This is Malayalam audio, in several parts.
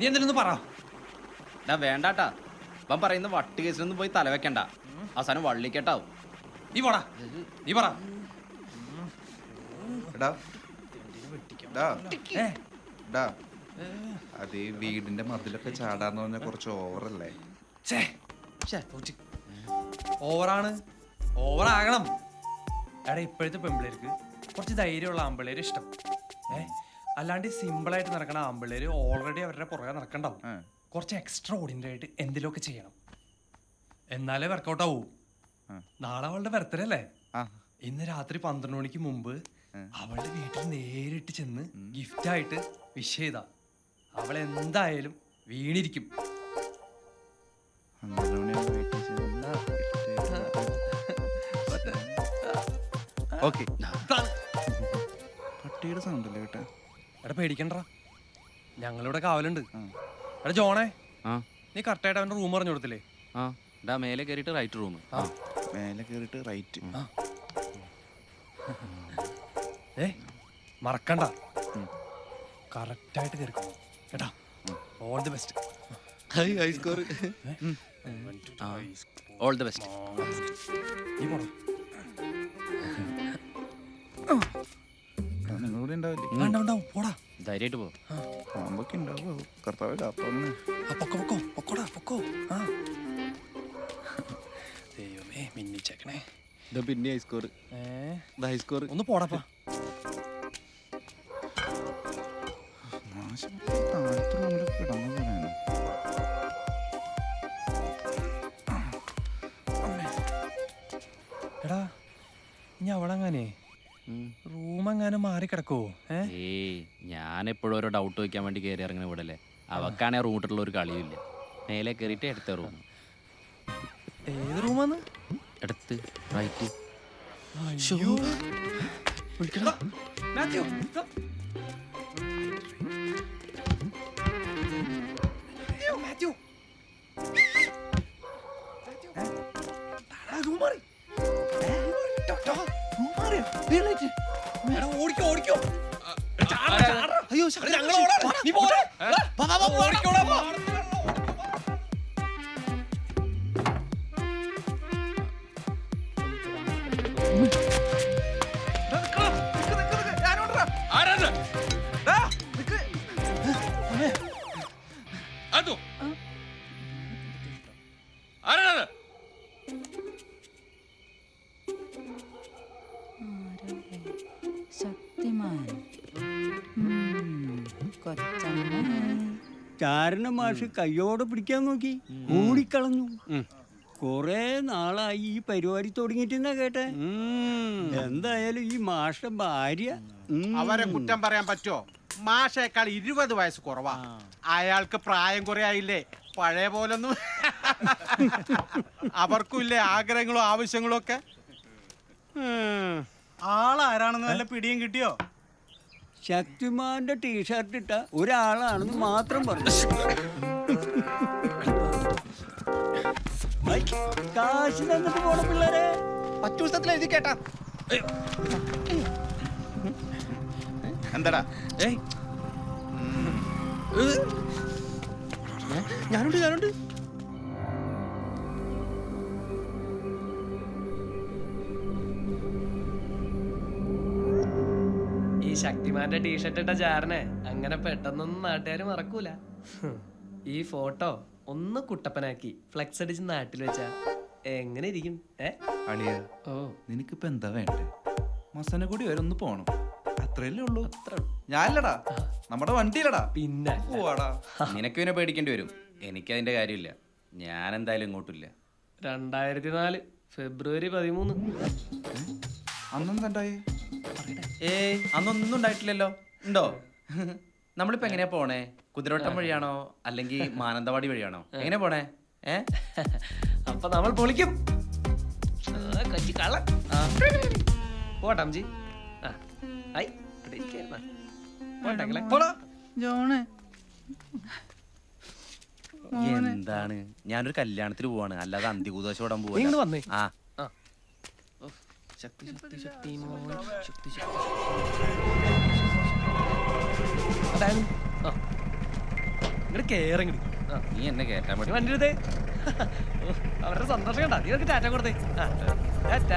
നീ എന്തിനൊന്ന് പറ? ഡാ വേണ്ടാട്ടാ. ഇപ്പം പറയുന്ന വട്ട് കേസിലൊന്നും പോയി തലവെക്കണ്ട. അവസാനം വള്ളിക്കട്ടാവും. നീ പോടാ. നീ പറ. എടാ. ഡാ, ഏ? ഡാ. അത് ഈ വീടിന്റെ മതിലൊക്കെ ചാടാന്ന് പറഞ്ഞ കുറച്ച് ഓവറല്ലേ? ഛേ. തോറ്റ്. ഓവറാണ്. ഓവറാകണം. എടാ ഇപ്പോഴത്തെ പെമ്പിളേർക്ക് കുറച്ച് ധൈര്യമുള്ള ആമ്പിള്ളേര് ഇഷ്ടം. ഏ? അല്ലാണ്ട് സിമ്പിൾ ആയിട്ട് നടക്കണ ആമ്പിള്ളേര് ഓൾറെഡി അവരുടെ പുറകെ നടക്കണ്ടാവും. കുറച്ച് എക്സ്ട്രാ ഓർഡിനറി ആയിട്ട് എന്തെങ്കിലുമൊക്കെ ചെയ്യണം. എന്നാലേ വർക്കൗട്ട് ആവൂ. നാളെ അവളുടെ ബർത്ത്ഡേ അല്ലേ? ഇന്ന് രാത്രി പന്ത്രണ്ട് മണിക്ക് മുമ്പ് അവളുടെ വീട്ടിൽ നേരിട്ട് ചെന്ന് ഗിഫ്റ്റ് ആയിട്ട് വിഷ് ചെയ്ത. അവൾ എന്തായാലും വീണിരിക്കും. ഓക്കെ. പട്ടിയുടെ സൗണ്ട് അല്ലേ കേട്ടാ? എടാ പേടിക്കണ്ട ഞങ്ങളിവിടെ കാവലുണ്ട്. എടാ ജോണേ. ആ. നീ കറക്റ്റായിട്ട് അവന്റെ റൂം പറഞ്ഞു കൊടുത്തില്ലേ ആ. ഡാ മേലെ കയറിയിട്ട് റൈറ്റ് റൂം ആ. മേലെ കയറിയിട്ട് റൈറ്റ് ഏ മറക്കണ്ട. കറക്റ്റായിട്ട് കയറിക്കോ കേട്ടാ? All the best high high score all the best നീ പോണോ ധൈര്യമായിട്ട് പോ പാമ്പൊക്കെ ഉണ്ടാവോ. കർത്താവ് കാത്തോന്ന്. ആ, പൊക്കോ പൊക്കോ പൊക്കോടാ പൊക്കോ. ആ. ദൈവമേ മിന്നിച്ചേക്കണേ. ഇതാ പിന്നെ ഹൈസ്കോർ ഹൈസ്കോർ ഒന്ന് പോടാപ്പാ എടാ ഇനി അവളെങ്ങനെ? റൂം എങ്ങാനും മാറി കിടക്കോ ഏയ് ഞാൻ എപ്പോഴും ഓരോ ഡൗട്ട് വയ്ക്കാൻ വേണ്ടി കയറി ഇറങ്ങണ ഇവിടെ അല്ലേ അവക്കാണെ റൂട്ടിലുള്ള ഒരു കളിയില്ല മേലെ കയറിയിട്ട് എടുത്ത റൂം. ഏത് റൂമാന്ന്? എടുത്ത് റൈറ്റ് അയ്യോ. മാത്യു ഓടിക്കോ ഓടിക്കോ. അയ്യോ ഞങ്ങൾ നീ പോരെ. ചാരണ മാഷ് കയ്യോടെ പിടിക്കാൻ നോക്കി. ഓടിക്കളഞ്ഞു. കൊറേ നാളായി ഈ പരിപാടി തുടങ്ങിയിട്ടെന്നാ കേട്ടെ? എന്തായാലും ഈ മാഷ ഭാര്യ അവരെ കുറ്റം പറയാൻ പറ്റോ മാഷേക്കാൾ ഇരുപത് വയസ്സ് കുറവാ. അയാൾക്ക് പ്രായം കുറെ ആയില്ലേ? പഴയ പോലൊന്നും അവർക്കും ഇല്ലേ ആഗ്രഹങ്ങളും ആവശ്യങ്ങളും ഒക്കെ? ആളാരാണെന്ന് നല്ല പിടിയും കിട്ടിയോ? ശക്തിമാന്റെ ടീഷർട്ട് ഇട്ട ഒരാളാണെന്ന് മാത്രം പറഞ്ഞു. കാശ് തന്നിട്ട് പോണ പിള്ളേരെ. പറ്റൂസത്തിൽ എഴുതി കേട്ടാ. എന്താടാ? ഏയ്. ഞാനുണ്ട് ഞാനുണ്ട്. ശക്തിമാന്റെ ടീഷർട്ട് ഇട്ട ചാരനെ അങ്ങനെ പെട്ടെന്നൊന്നും നാട്ടുകാർ മറക്കൂല. ഈ ഫോട്ടോ ഒന്ന് കുട്ടപ്പനാക്കി ഫ്ലെക്സ് അടിച്ച് നാട്ടിൽ വെച്ചാ എങ്ങനെ ഇരിക്കും? ഏ? അളിയ ഓ. നിനക്കിപ്പോ എന്താ വേണ്ടേ? മസന കൂടി വരെ ഒന്ന് പോണം. അത്രയല്ലേ ഉള്ളൂ? അത്ര ഞാനില്ലടാ. നമ്മുടെ വണ്ടിയിലടാ. പിന്നെ. പോവാടാ. നിനക്ക് പിന്നെ പേടിക്കേണ്ടി വരും. എനിക്ക് എനിക്കതിന്റെ കാര്യമില്ല. ഞാൻ എന്തായാലും ഇങ്ങോട്ടില്ല. രണ്ടായിരത്തി നാല് ഫെബ്രുവരി പതിമൂന്ന്. അന്നെന്താ ഏയ് അന്നൊന്നും ഉണ്ടായിട്ടില്ലല്ലോ. ഉണ്ടോ? നമ്മളിപ്പോ എങ്ങനെയാ പോണേ? കുതിരവട്ടം വഴിയാണോ? അല്ലെങ്കിൽ മാനന്തവാടി വഴിയാണോ? എങ്ങനെ പോണേ? ഏ? അപ്പൊ നമ്മൾ പൊളിക്കും. പോട്ടാം ജി ആ. ഐ ഇവിടെ ഇരിക്കായിരുന്നാ. പോട്ടെങ്കിലേ. പോടാ ജോണ്. എന്താണ്? ഞാനൊരു കല്യാണത്തിന് പോവാണ്. അല്ലാതെ അന്തികൂദോശോടാൻ ഓടാൻ പോവാ ആ. ശക്തി ശക്തി ശക്തി ശക്തി മോൻ, ശക്തി ഇങ്ങോട്ട് കേറിങ്ങടി ആ. നീ എന്നെ കേട്ടാൻ നീ വണ്ടി എടുത്തേ. അവരുടെ സന്തോഷം കണ്ട? നീ അവർക്ക് ടാറ്റ കൊടുത്തേ. ടാറ്റ.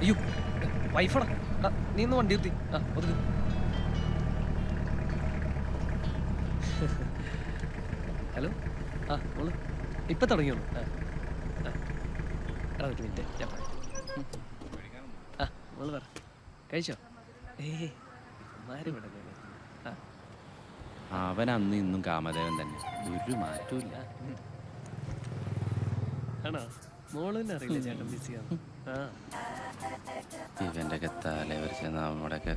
അയ്യോ വൈഫടാ എടാ, നീ ഒന്ന് വണ്ടി എത്തി ആ ഒതുക്ക്. ഹലോ? ആ മോൾ. ഇപ്പൊ തുടങ്ങിയോളൂ. ആ ആ. ഒരു മിനിറ്റ്. ഞാൻ. ആ മോൾ പറ. കഴിച്ചോ? ഏയ് ഇവിടെ ആ. അവൻ അന്ന് ഇന്നും കാമദേവൻ തന്നെ. ഒരു മാറ്റവും ആണോ? മോൾ തന്നെ അറിയില്ല ചേട്ടൻ ബിസിയാണ് ആ. ഒക്കെ തല വരച്ച നമ്മുടെയൊക്കെ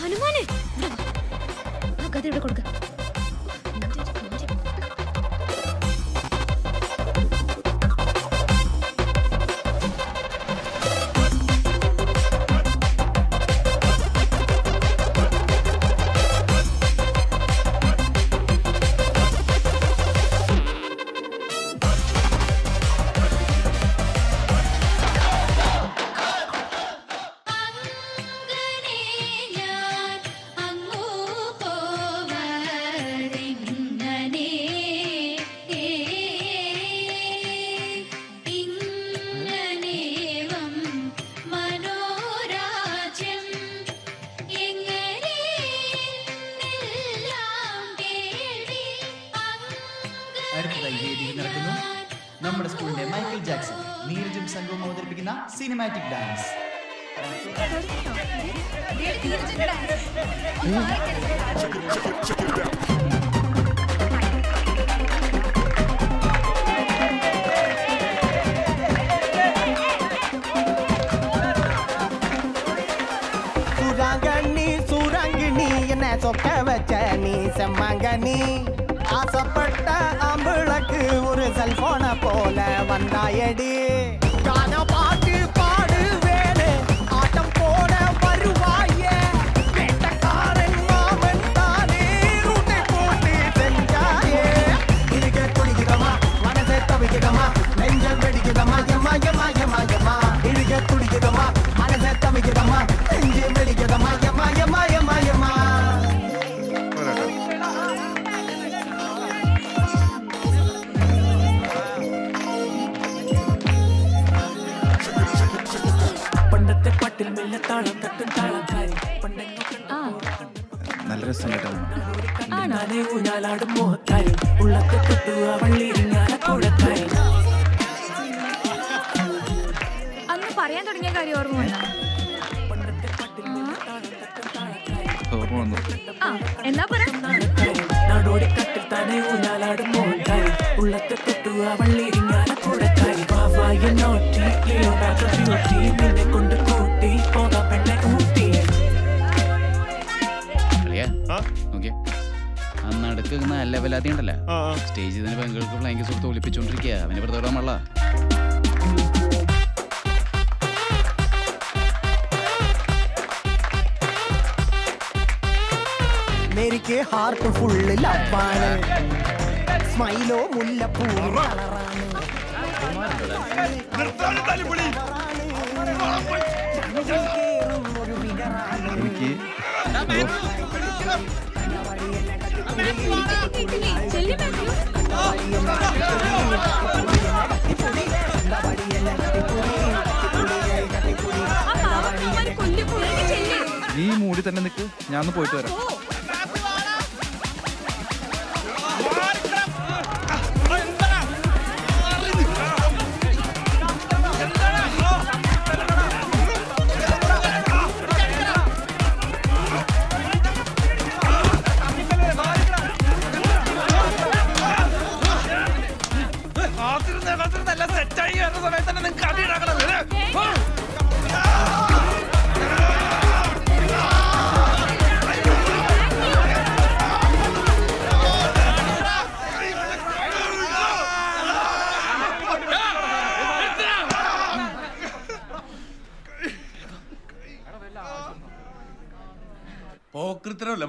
ഹനുമാനെ ആ കഥ ഇവിടെ കൊടുക്ക. അടുത്തതായി വേദിയിൽ നടക്കുന്നു നമ്മുടെ സ്കൂളിന്റെ മൈക്കിൾ ജാക്സൺ നീരജും സംഘവും അവതരിപ്പിക്കുന്ന സിനിമാറ്റിക് ഡാൻസ് சுராங்கண்ணி சுரங்கிணி என்ன சொக்க வச்ச நீ செம்மங்கனி ஆசைப்பட்ட அம்பிளக்கு ஒரு செல்போனை போல வந்தாயடி. നല്ല രസം കേട്ടോ. ഊഞ്ഞാലാടും ഉള്ളത്തെ അന്ന് പറയാൻ തുടങ്ങിയ കാര്യം ഓർമ്മ വന്നോ? ഓർമ്മ വന്നു. ആ എന്നാ പറ നാടോടി കട്ടിൽ താനെ ഊഞ്ഞാലാടും ഉള്ളത്തെ നല്ല ലെവലാതി ഉണ്ടല്ലോ സ്റ്റേജിൽ തന്നെ പെങ്ങൾക്ക് ബ്ലാങ്ക് സുഹൃത്ത് ഒളിപ്പിച്ചോണ്ടിരിക്കുക അവന് വെറുതെ മേരിക്ക് ഹാർട്ട് ഫുള്ള് ലപ്പാണ് സ്മൈലോ മുല്ലപ്പൂ എനിക്ക് നീ മൂടി തന്നെ നിൽക്ക് ഞാൻ പോയിട്ട് വരാം.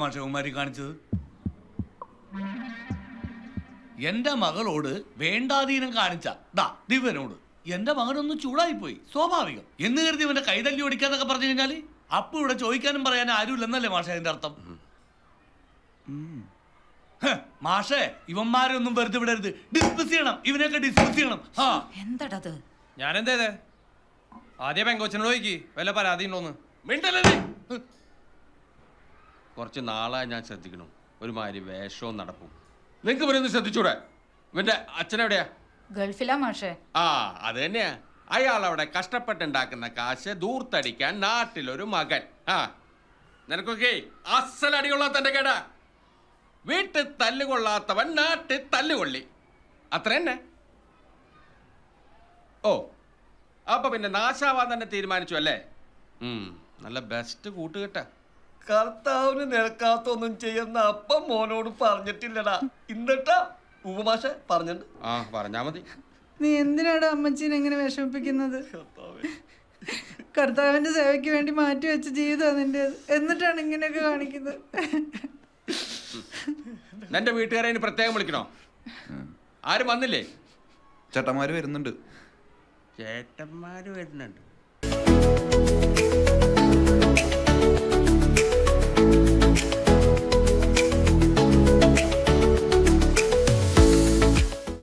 മാഷകുമാരി കാണിച്ചത്? എന്റെ മകളോട് വേണ്ടാധീനം കാണിച്ച ദാ ദിവനോട് എന്റെ മകനൊന്ന് ചൂടായിപ്പോയി സ്വാഭാവികം. എന്ന് കരുതി ഇവന്റെ കൈതല്ലി ഓടിക്കാന്നൊക്കെ പറഞ്ഞു കഴിഞ്ഞാൽ അപ്പൊ ഇവിടെ ചോദിക്കാനും പറയാനും ആരുമില്ലെന്നല്ലേ മാഷ അതിന്റെ അർത്ഥം? മാഷേ ഇവന്മാരൊന്നും വെറുതെ വിടരുത്. ഡിസ്മിസ് ചെയ്യണം ഇവനെയൊക്കെ ഡിസ്മിസ് ചെയ്യണം. ആ എന്തടത്? ഞാൻ എന്തേതേ ആദ്യം പെങ്കോച്ചനോട് ചോദിക്കി വല്ല പരാതി ഉണ്ടോന്ന് മിണ്ടല്ലേ. കുറച്ച് നാളായി ഞാൻ ശ്രദ്ധിക്കണം ഒരുമാതിരി വേഷവും നടപ്പും. നിങ്ങൾക്ക് ഇവരൊന്ന് ശ്രദ്ധിച്ചൂടെ? ഇവന്റെ അച്ഛനെവിടെയാ ഗൾഫിലാ മാഷേ. ആ അത് തന്നെയാ. അയാൾ അവിടെ കഷ്ടപ്പെട്ടുണ്ടാക്കുന്ന കാശ് ദൂർത്തടിക്കാൻ നാട്ടിലൊരു മകൻ. ആ നിനക്കൊക്കെ അസലടിയുള്ള തന്റെ കേടാ. വീട്ടിൽ തല്ലുകൊള്ളാത്തവൻ നാട്ടിൽ തല്ലുകൊള്ളി. അത്ര തന്നെ. ഓ അപ്പൊ പിന്നെ നാശാവാൻ തന്നെ തീരുമാനിച്ചു അല്ലേ? ഉം, നല്ല ബെസ്റ്റ് കൂട്ടുകെട്ടാ. കർത്താവിന് നിരക്കാത്ത ഒന്നും ചെയ്യുന്ന അപ്പം മോനോട് പറഞ്ഞിട്ടില്ലടാ. ഇന്നിട്ടാ ഉപമാഷ പറഞ്ഞിട്ടുണ്ട് ആ പറഞ്ഞാ മതി. നീ എന്തിനാടാ അമ്മച്ചീനെ എങ്ങനെ വിഷമിപ്പിക്കുന്നത്? കർത്താവിന്റെ സേവയ്ക്ക് വേണ്ടി മാറ്റി വെച്ച ജീവിതം നിന്റെ എന്നിട്ടാണ് ഇങ്ങനെയൊക്കെ കാണിക്കുന്നത്. നിന്റെ വീട്ടുകാരെ ഇനി പ്രത്യേകം വിളിക്കണോ? ആരും വന്നില്ലേ? ചേട്ടന്മാര് വരുന്നുണ്ട്. ചേട്ടന്മാര് വരുന്നുണ്ട്.